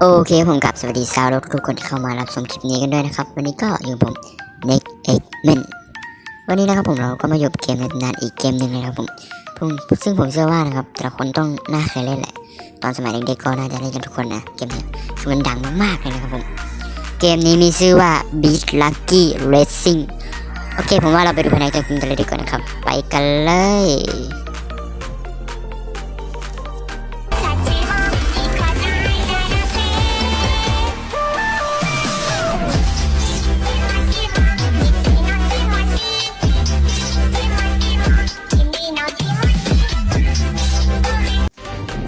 โอเคผมกับสวัสดีสาวรถทุกคนที่เข้ามารับชมคลิปนี้กันด้วยนะครับ วันนี้ก็อยู่ผม Nick X Men วันนี้นะครับผมเราก็มาอยู่กับเกมนตำนานอีกเกมหนึ่งเลยนะครับผมผมซึ่งผมเชื่อว่านะครับแต่ละคนต้องน่าเคยเล่นแหละ ตอนสมัยเด็กๆก็น่าจะเล่นกันทุกคนนะเกมนี้คือมันดังมากๆเลยนะครับผมเกมนี้มีชื่อว่า Beat Lucky Racing โอเค ผมว่าเราไปดูภายในเกมกันเลยดีกว่านะครับ ไปกันเลย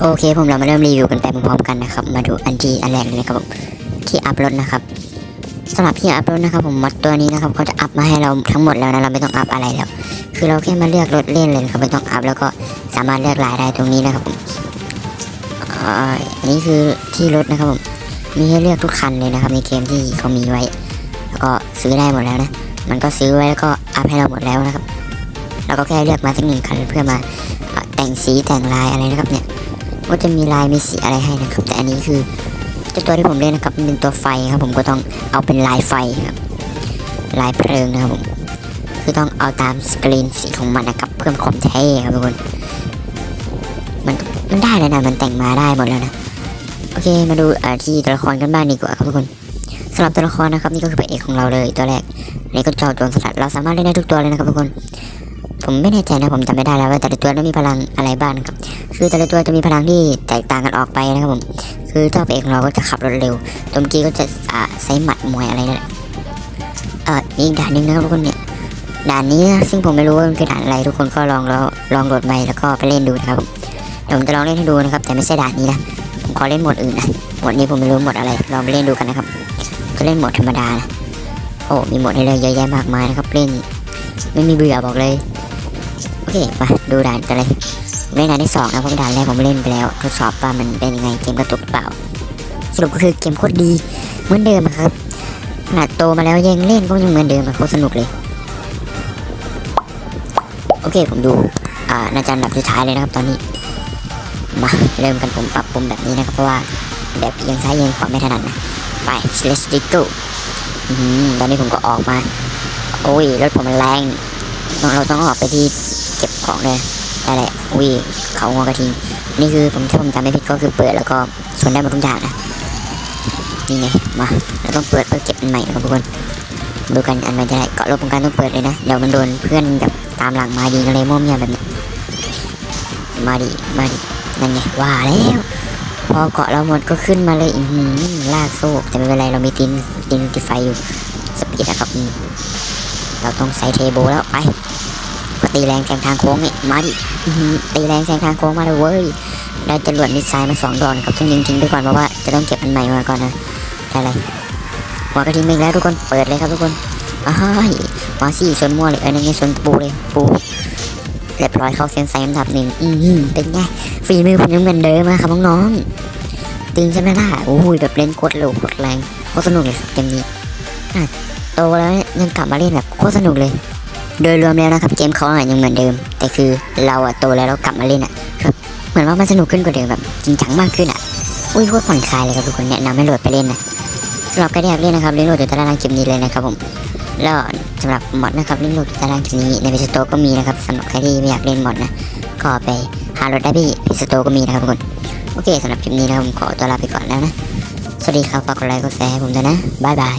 โอเคผมเรามาเริ่มรีวิวกันไปพร้อมๆกันนะครับ มาดูอันที่อันแรกเลยนะครับผมที่อัพรถนะครับสำหรับที่อัพรถนะครับผมมอดตัวนี้นะครับเขาจะอัพมาให้เราทั้งหมดแล้วนะเราไม่ต้องอัพอะไรแล้ว คือเราแค่มาเลือกรถเล่นเลยครับไม่ต้องอัพแล้วก็สามารถเลือกลายได้ตรงนี้นะครับผมอันนี้คือที่รถนะครับผมมีให้เลือกทุกคันเลยนะครับในเกมที่เขามีไว้ แล้วก็ซื้อได้หมดแล้วนะ มันก็ซื้อไว้แล้วก็อัพให้เราหมดแล้วนะครับเราก็แค่เลือกมาสักหนึ่งคันเพื่อมาแต่งสีแต่งลายอะไรนะครับเนี่ย ก็จะมีลายมีสีอะไรให้นะครับ แต่อันนี้คือเจ้าตัวที่ผมเล่นนะครับเป็นตัวไฟครับผมก็ต้องเอาเป็นลายไฟครับลายเพลิงนะครับผมคือต้องเอาตามสกรีนสีของมันนะครับเพิ่มความเท่ครับทุกคนมันมันได้แล้วนะมันแต่งมาได้หมดแล้วนะโอเคมาดูาที่ตัวละครกันบ้างดีกว่าครับทุกคนสำหรับตัวละครนะครับนี่ก็คือพระเอกของเราเลยตัวแรกอันนี้ก็เจ้าโจรสลัดเราสามารถเล่นได้ทุกตัวเลยนะครับทุกคน ผมไม่แน่ใจนะผมจำไม่ได้แล้วว่าแต่ละตัวนั้นมีพลังอะไรบ้างนะครับ คือแต่ละตัวจะมีพลังที่แตกต่างกันออกไปนะครับผม คือถ้าพระเอกของเราก็จะขับรถเร็วตมกี้ก็จะอ่าใช้หมัดมวยอะไรนั่นแหละเอ่ออีกด่านหนึงนะครับทุกคนเนี่ยด่านนี้นะซึ่งผมไม่รู้ว่ามันคือด่านอะไรทุกคนก็ลองแล้วลองโหลดไปแล้วก็ไปเล่นดูนะครับผมเดี๋ยวผมจะลองเล่นให้ดูนะครับ แต่ไม่ใช่ด่านนี้นะผมขอเล่นหมดอื่นนะหมดนี้ผมไม่รู้หมดอะไรลองไปเล่นดูกันนะครับก็เล่นหมดธรรมดานะโอ้มีหมดให้เลือกเยอะแยะมากมายนะครับเล่นไม่มีเบื่อบอกเลย อเคมาดูด่านกันเลยเล่นด่านที่สองนะเพราะด่านแรกผมเล่นไปแล้วทดสอบว่ามันเป็นยังไงเกมกระตุกเปล่า สรุปก็คือเกมโคตรดีเหมือนเดิมครับขนาดโตมาแล้วยังเล่นก็ยังเหมือนเดิมโคตรสนุกเลย โอเคผมดูอ่าน่าจะอันดับสุดท้ายเลยนะครับตอนนี้มาเริ่มกันผมปรับปรุงแบบนี้นะครับเพราะว่าแบบเอียงซ้ายเอียงขวาไม่ถนัดนะไป let's go ตอนนี้ผมก็ออกมา โอ้ยรถผมมันแรงเราต้องออกไปที่ เก็บของเลยได้แหละอุ้ยเขางอกระทิงนี่คือผมถ้าผมจำไม่ผิดก็คือเปิดแล้วก็ชนได้หมดทุกอย่างนะนี่ไงมาเราต้องเปิดเพื่อเก็บอันใหม่นะครับทุกคนดูกันอันใหม่จะได้เกาะรถผมการต้องเปิดเลยนะเดี๋ยวมันโดนเพื่อนแบบตามหลังมายิงอะไรมั่วเมียแบบนี้มาดิมาดินั่นไงว่าแล้วพอเกาะเราหมดก็ขึ้นมาเลยอือหือลากโซ่แต่ไม่เป็นไรเรามีตินตินติไฟอยู่สปีดนะครับเราต้องใส่เทโบแล้วไป ก็ตีแรงแซงทางโค้งนี่มาดิตีแรงแซงทางโค้งมาเลยเว้ยได้จรวดมิสไซล์มาสองดอกนะครับต้องยิงทิ้งไปก่อนเพราะว่าจะต้องเก็บอันใหม่มาก่อนนะได้เลยหัวกระทิงมาอีกแล้วทุกคนเปิดเลยครับทุกคนอ้ายมาสี่ชนมั่วเลยเออนั่นไงชนปูเลยปูเรียบร้อยเข้าเส้นไซอันดับหนึ่งอือหือเป็นไงฝีมือผมยังเหมือนเดิมนะครับน้องๆตึงใช่ไหมล่ะโอ้ยแบบเล่นโคตรเร็วโคตรแรงโคตรสนุกเลยเกมนี้อะโตแล้วยังกลับมาเล่นแบบโคตรสนุกเลย โดยรวมแล้วนะครับเกมเขาอะยังเหมือนเดิม แต่คือเราอะโตแล้วเรากลับมาเล่นอะครับเหมือนว่ามันสนุกขึ้นกว่าเดิมแบบจริงจังมากขึ้นอะอุ้ยโคตรผ่อนคลายเลยครับทุกคนแนะนำให้โหลดไปเล่นนะสำหรับใครที่อยากเล่นนะครับลิงก์โหลดอยู่ใต้ล่างคลิปนี้เลยนะครับผมแล้วสำหรับมอดนะครับลิงก์โหลดอยู่ใต้ล่างคลิปนี้ในพิสโตก็มีนะครับสำหรับใครที่ไม่อยากเล่นมอดนะก็ไปหาโหลดได้ที่พิสโตก็มีนะครับทุกคนโอเคสำหรับคลิปนี้นะครับผมขอตัวลาไปก่อนแล้วนะสวัสดีครับฝากกดไลค์กดแชร์ให้ผมด้วยนะบายบาย